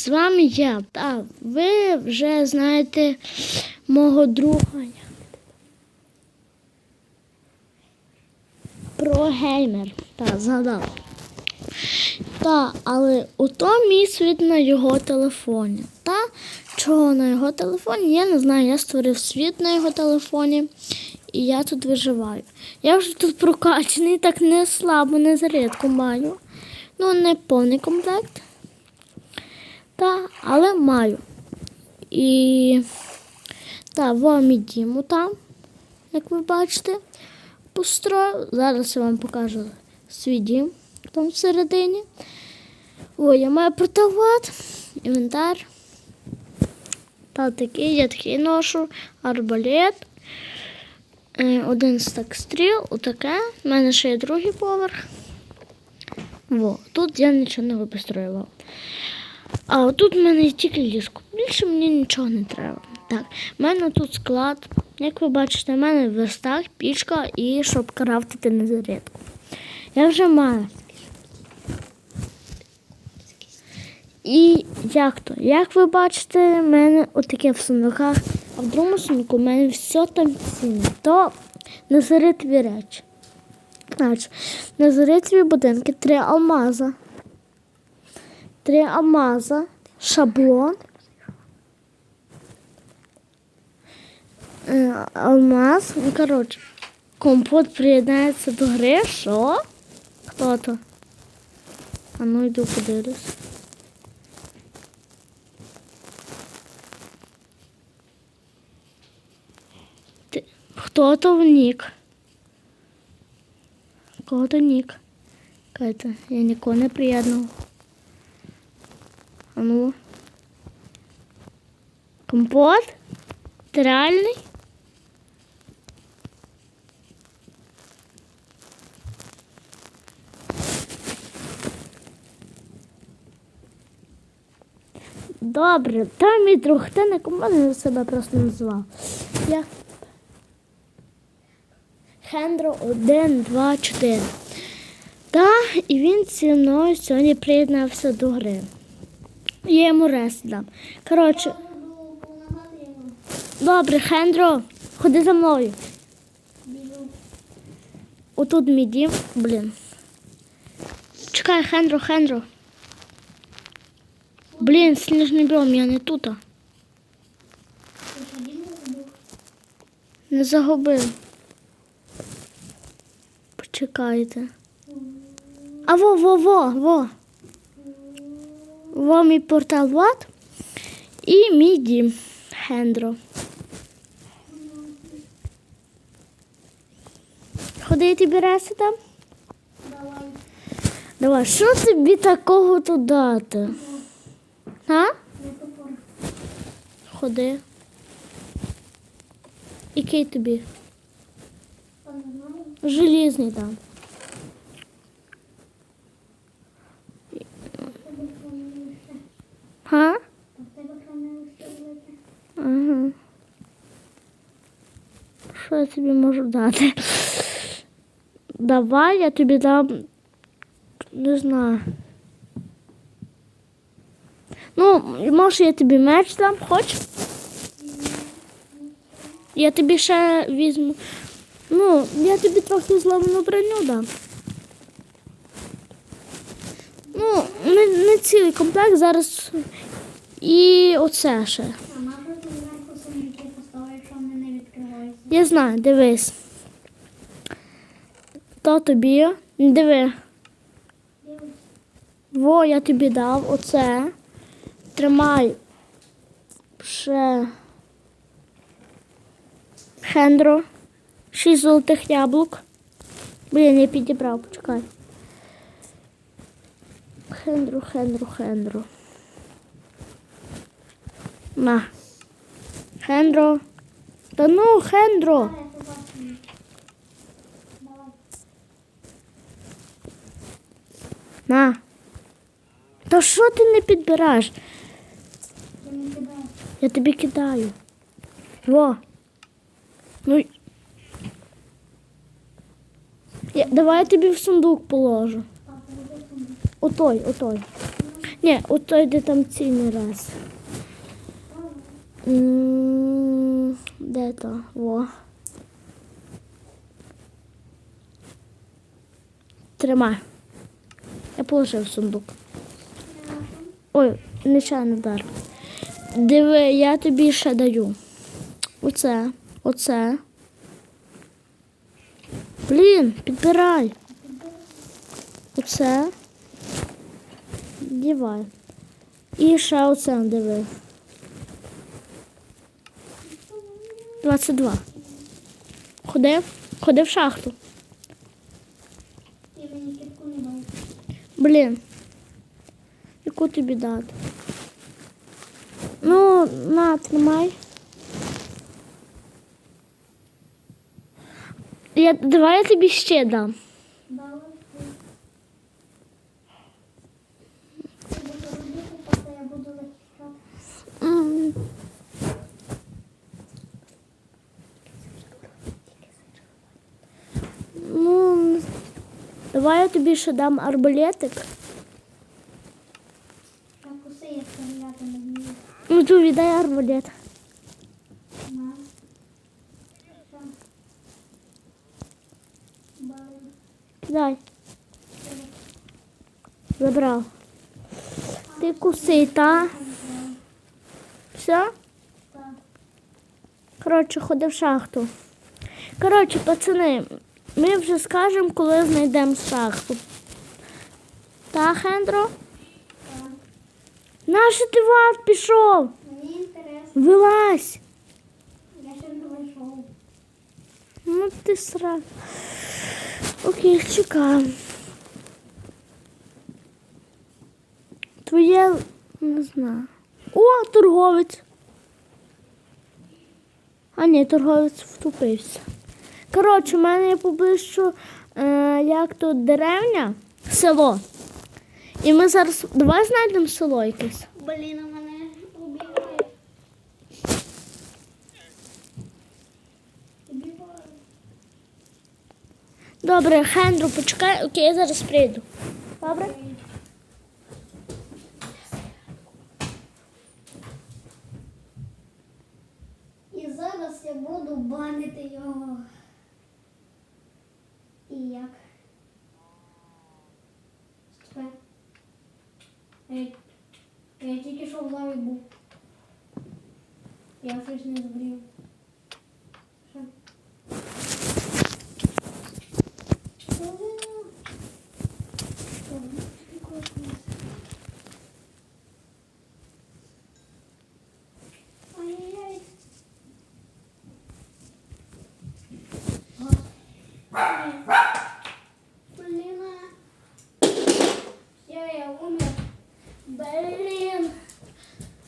З вами я. Та ви вже знаєте мого друга. Про геймер. Так, згадав. Та, але ото мій світ на його телефоні. Та чого на його телефоні? Я не знаю. Я створив світ на його телефоні, і я тут виживаю. Я вже тут прокачаний, так не слабо, не зарядку маю. Ну, не повний комплект. Та, але маю. І та, вам і там, як ви бачите, построю. Зараз я вам покажу свій дім там всередині. О, я маю противат, інвентар. Та такий, я такий ношу, арбалет. Е, Один стак стріл, отаке. У мене ще є другий поверх. Во, тут я нічого не випостроював. А отут в мене тільки ліжко. Більше мені нічого не треба. Так, в мене тут склад. Як ви бачите, в мене верстак, пічка і щоб крафтити на зарядку. Я вже маю. І як то? Як ви бачите, в мене отаке в сундуках, а в другому сундуку в мене все там цінне. То назаритові речі. Значить, назаритові будинки, три алмаза. Три алмаза, шаблон. Е, Алмаз, ну коротше, компот приєднається до гри. Що? Хто то? А ну йду подивлюсь. Ти- Хто то в нік? Кого то нік? Кайте, я нікого не приєднував. А ну. Компот? Ти реальний? Добре, та мій друг, ти на команду себе просто назвав. Я Хендро 1, 2, 4. Та, і він зі мною сьогодні приєднався до гри. Я йому рест дам. Коротше, добре, Хендро, ходи за мною. Отут мій дім, блін. Чекай, Хендро, Хендро. Блін, сніжний біом, я не тут. Не загубив. Почекайте. А во, во, во, во. Во мій портал Влад і мій дім Хендро. Ходи я тобі реси там? Давай. Давай, що тобі такого тут дати? А? Ходи. Який тобі? Желізний там. В тебе хранилище. Га? Ага. Що я тобі можу дати? Давай, я тобі дам. Не знаю. Ну, може, я тобі меч дам, хоч? Я тобі ще візьму. Ну, я тобі трохи зламану броню дам. Ну, не, не цілий комплект зараз. І оце ще. Я знаю, дивись. То тобі. Диви. Во, я тобі дав оце. Тримай. Ще. Хендро. Шість золотих яблук. Блін, я підібрав, почекай. Хендро, хендро, хендро. На. Хендро. Та ну, Хендро. На. Та що ти не підбираєш? Я не кидаю. Я тобі кидаю. Во. Ну. Я, давай я тобі в сундук положу. Отой, отой. Ні, от той, де там цільний раз. Де то? Во. Тримай. Я положив сундук. Ой, нечайно вдар. Диви, я тобі ще даю. Оце, оце. Блін, підбирай. Оце. Дівай. І ще оце диви. 22. Ходив? Ходив в шахту. Ти мені кітку не дав. Блін. Яку тобі дати? Ну, на, тримай. Я, давай я тобі ще дам. Дали. Ти буду робити, поки я буду захищати. М. Ну, ще дам арбалетик. Ну, то віддай арбалет. Дай. Забрав. Ти куси, та? Все? Коротше, ходи в шахту. Коротше, пацани, ми вже скажемо, коли знайдемо шахту. Та, Хендро? Так. Наше ти в ад пішов? Мені інтересно. Вилазь. Я ще не вийшов. Ну ти сра. Окей, чекаю. Твоє не знаю. О, торговець. А ні, торговець втупився. Коротше, в мене поближче, е, як тут деревня, село. І ми зараз. Давай знайдемо село якесь. Блін, у мене. Убігає. Добре, Хендру, почекай, окей, я зараз прийду. Добре? І зараз я буду банити його. Як? Чекай. Я, я тільки що в лаві був. Я щось не збрів. Що? Ай-яй-яй. Блин. Я, я умер. Блин.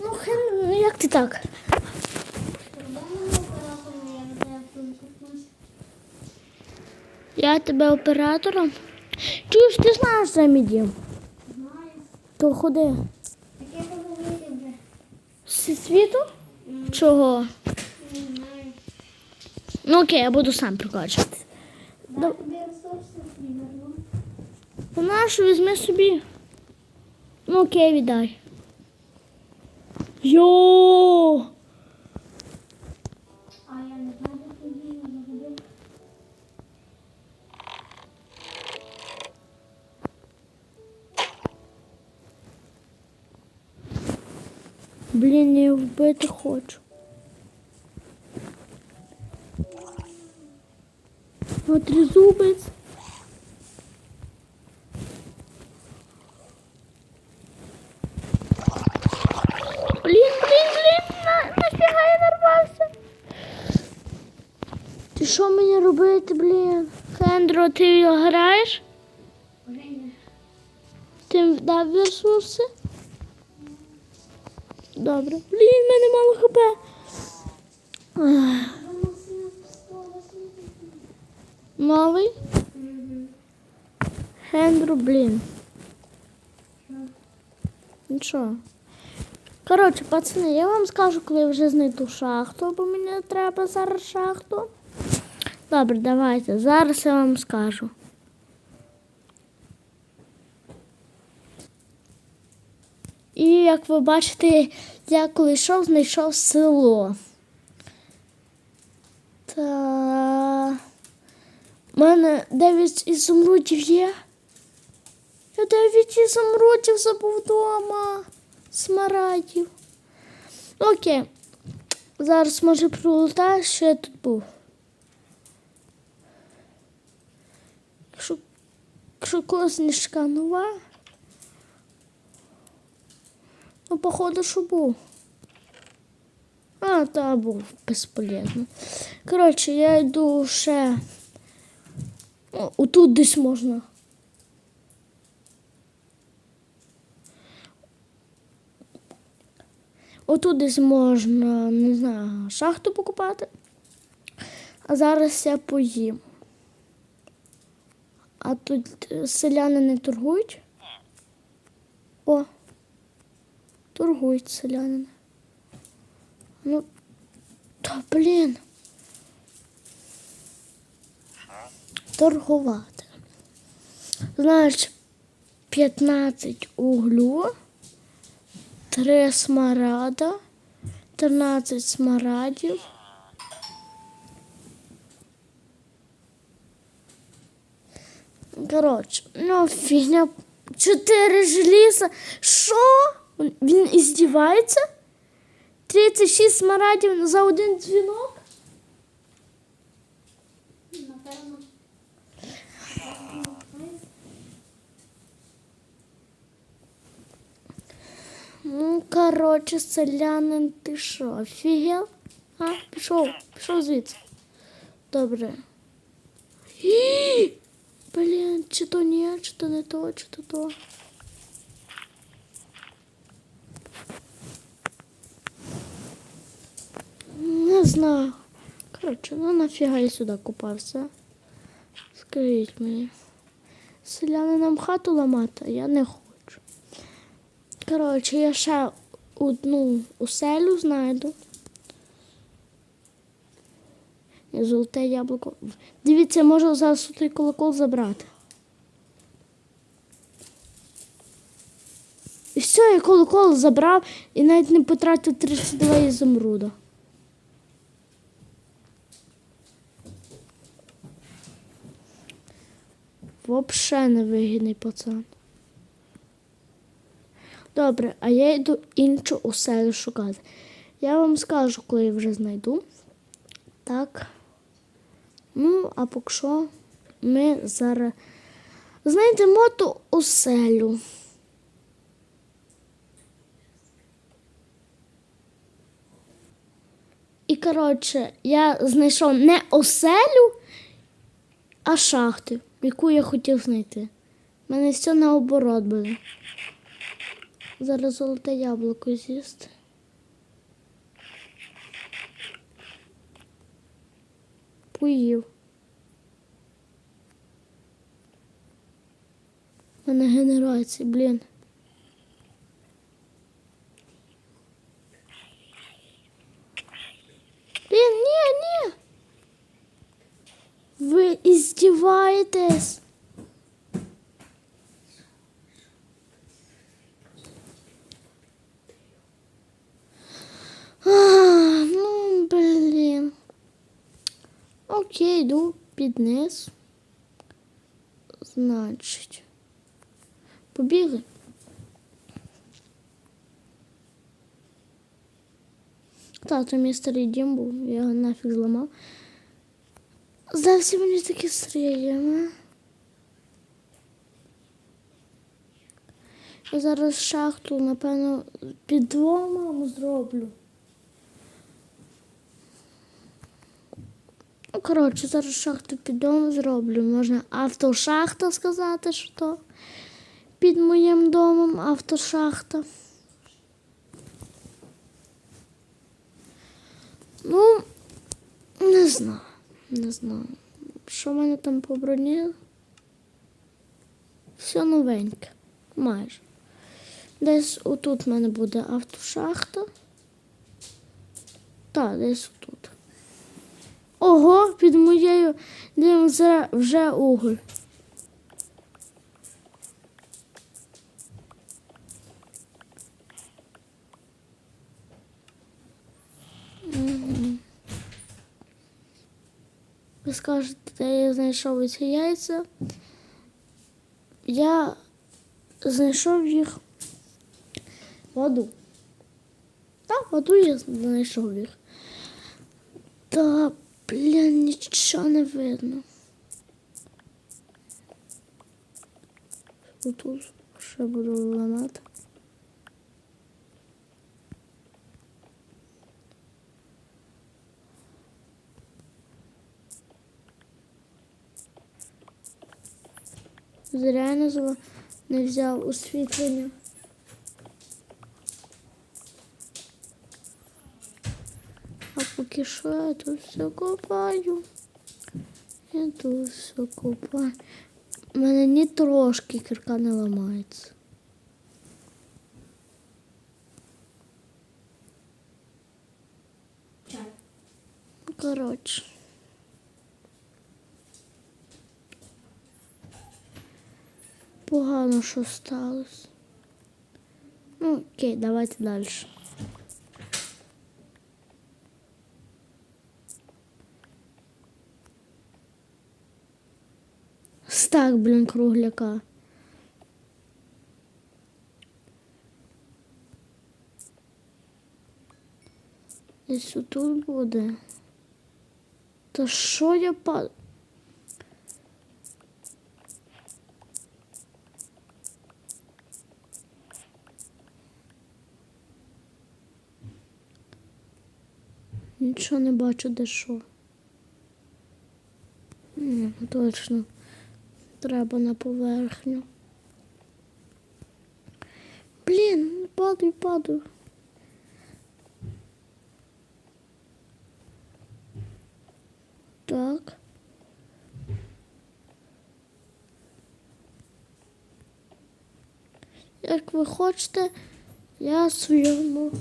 Ну, Хендро, ну як ти так? Я тебе оператором. Чуєш, ти знаєш за мій дім? Знаю. То ходи. Так я буду вийти вже. Зі світу? Чого? Не знаю. Ну окей, я буду сам прокачувати. Дай. Нашу візьми собі. Ну окей, віддай. Йо! А я не знаю, де тоді я загубив. Блін, я його вбити хочу. От тризубець. Блін, блін, блін, на, нафіга я нарвався. Ти що мені робити, блін? Хендро, ти його граєш? Ти дав ресурси? Добре. Блін, в мене мало хп. Новий? Хендру, блін. Нічого. Коротше, пацани, я вам скажу, коли я вже знайду шахту, бо мені треба зараз шахту. Добре, давайте. Зараз я вам скажу. І як ви бачите, я коли йшов, знайшов село. Та у мене 9 ізумрудів є. Я 9 ізумрудів забув вдома. Смарадів. Окей. Зараз може пролетаю, що я тут був. Якщо, якщо козніжка нова. Ну, походу, що був. А, та був безполезно. Коротше, я йду ще. Отут десь можна. Отут десь можна, не знаю, шахту покупати. А зараз я поїм. А тут е, селяни не торгують. О, торгують селянини. Ну, та блін. Торгувати. Значить, 15 углю, 3 смарада, 13 смарадів. Коротше, ну фігня. Чотири желіза. Що? Він іздівається? 36 смарадів за один дзвінок? Ну, коротше, селянин, ти що, офігел? А, пішов, пішов звідси. Добре. Блін, чи то ні, чи то не то, чи то то. Не знаю. Коротше, ну нафіга я сюди купався. Скажіть мені. Селяни нам хату ламати, я не хочу. Коротше, я ще одну оселю знайду. Золоте яблуко. Дивіться, можу зараз той колокол забрати. І все, я колокол забрав і навіть не потратив 32 ізумруда. Вообще невигідний пацан. Добре, а я йду іншу оселю шукати. Я вам скажу, коли вже знайду. Так. Ну, а поки що ми зараз знайдемо ту оселю. І, коротше, я знайшов не оселю, а шахту, яку я хотів знайти. У мене все наоборот буде. Зараз золоте яблуко з'їсти. Поїв. Мене генерація, блін. Блін, ні, ні. Ви іздіваєтесь. А, ну, блін. Окей, йду під низ. Значить. Побігли. Так, то мій старий дім був, я його нафіг зламав. Здався мені такі стрілями. Я зараз шахту, напевно, під двома зроблю. Коротше, зараз шахту під домом зроблю. Можна автошахта сказати, що то під моїм домом автошахта. Ну, не знаю, не знаю. Що в мене там по броні? Все новеньке, майже. Десь отут в мене буде автошахта. Так, десь отут. Ого, під моєю лівим вже уголь. Ви скажете, де я знайшов ці яйця. Я знайшов їх в аду. Так, в аду я знайшов їх. Так блін, нічого не видно. Тут ще буду ламати. Зря не взяв освітлення. А поки що я тут все копаю. Я тут все копаю. У мене ні трошки кірка не ламається. Коротше. Погано, що сталося. Ну, окей, давайте далі. Стак, блін, кругляка. Десь тут буде. Та що я па... Нічого не бачу, де що. Ні, точно. Треба на поверхню. Блін, падаю, падаю. Так. Як ви хочете, я своєму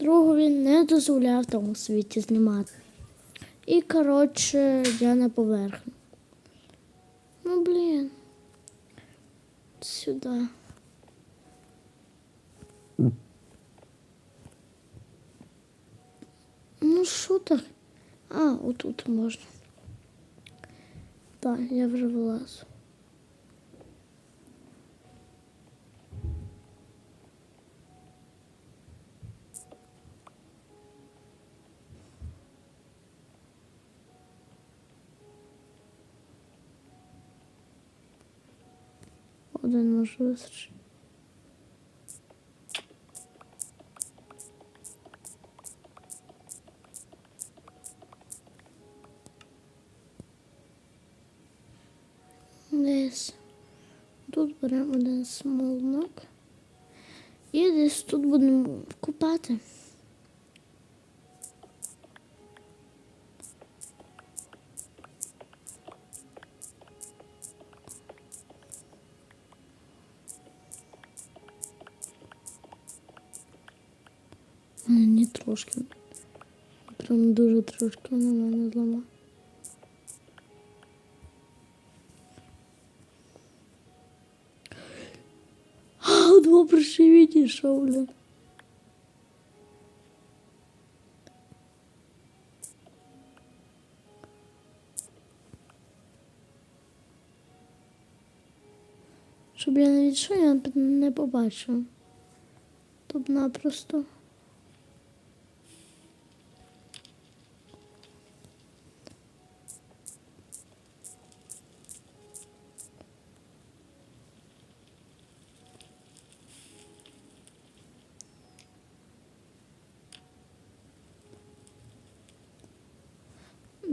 другові не дозволяв в тому світі знімати. І, коротше, я на поверхню. Ну, блін. Сюди. Ну, що так? А, отут можна. Так, я вже вилазу. Один може вистачить. Десь тут беремо один смолнок. І десь тут будемо купати. Трошки. Прям дуже трошки на мене зламав. А, що відійшов, блін. Щоб я не відійшов, я не побачив. Тобто напросто.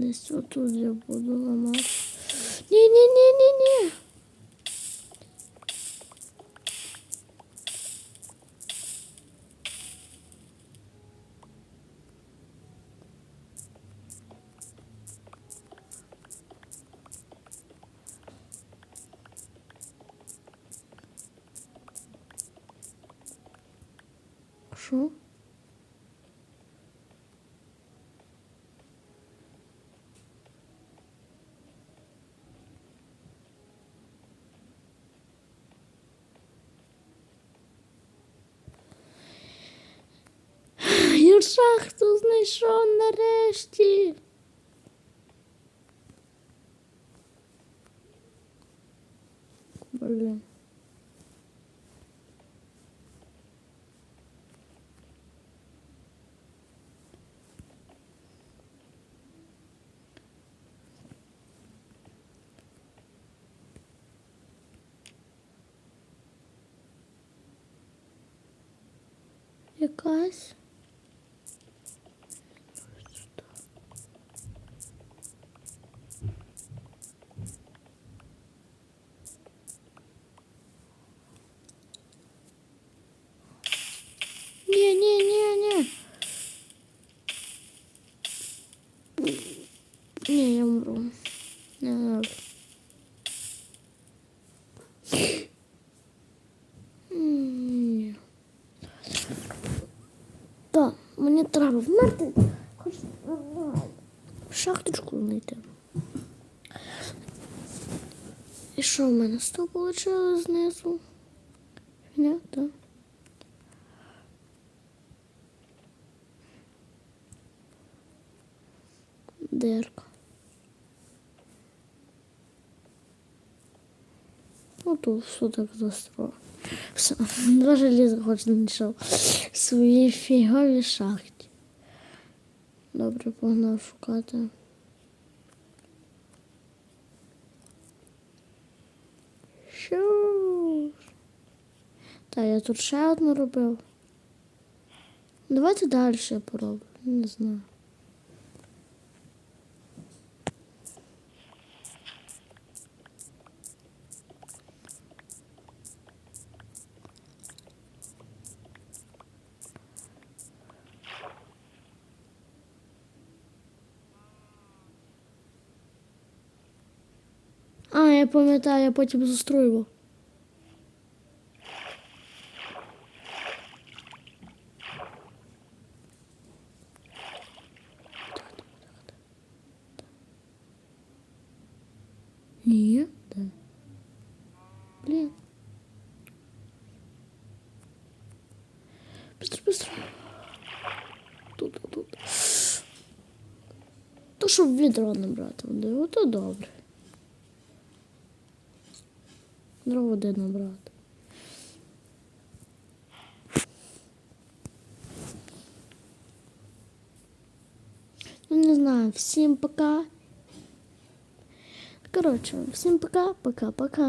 Десь отут я буду ламати. Ні, ні, ні, ні, ні. Що? Юр, шахту знайшов нарешті. Блін. Якась. Ні, ні, ні, ні. Ні, я умру. Не надо. М, Ні. Так, мені треба вмерти. Хоч нормально. Шахточку знайти. І що в мене? Сто вийшло знизу? Ні, так. Дирка. Ну тут все так застроено. Все, два железа хоч знайшов в своїй фіговій шахті. Добре, погнав шукати. Що? Та я тут ще одну робив. Давайте далі я. Не знаю. А, я пам'ятаю, я потім застроював. Ні, да. Блін. Быстро, быстро. Тут, тут. То, щоб відро набрати води, ото добре. Відро води набрати. Ну, не знаю, всім пока. Коротше, всім пока, пока, пока.